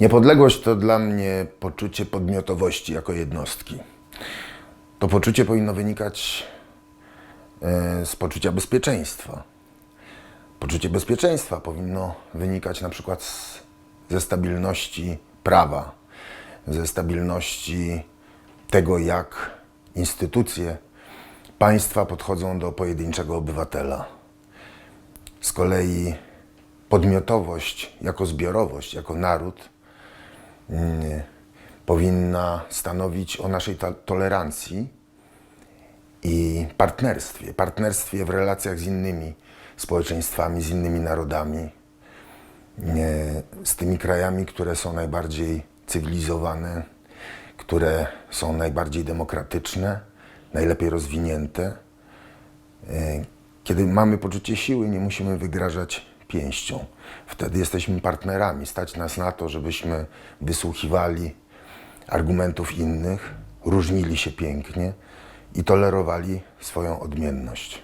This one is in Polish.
Niepodległość to dla mnie poczucie podmiotowości jako jednostki. To poczucie powinno wynikać e, z poczucia bezpieczeństwa. Poczucie bezpieczeństwa powinno wynikać na przykład z, ze stabilności prawa, ze stabilności tego, jak instytucje państwa podchodzą do pojedynczego obywatela. Z kolei podmiotowość jako zbiorowość, jako naród powinna stanowić o naszej tolerancji i partnerstwie. Partnerstwie w relacjach z innymi społeczeństwami, z innymi narodami, z tymi krajami, które są najbardziej cywilizowane, które są najbardziej demokratyczne, najlepiej rozwinięte. E, Kiedy mamy poczucie siły, nie musimy wygrażać pięścią. Wtedy jesteśmy partnerami. Stać nas na to, żebyśmy wysłuchiwali argumentów innych, różnili się pięknie i tolerowali swoją odmienność.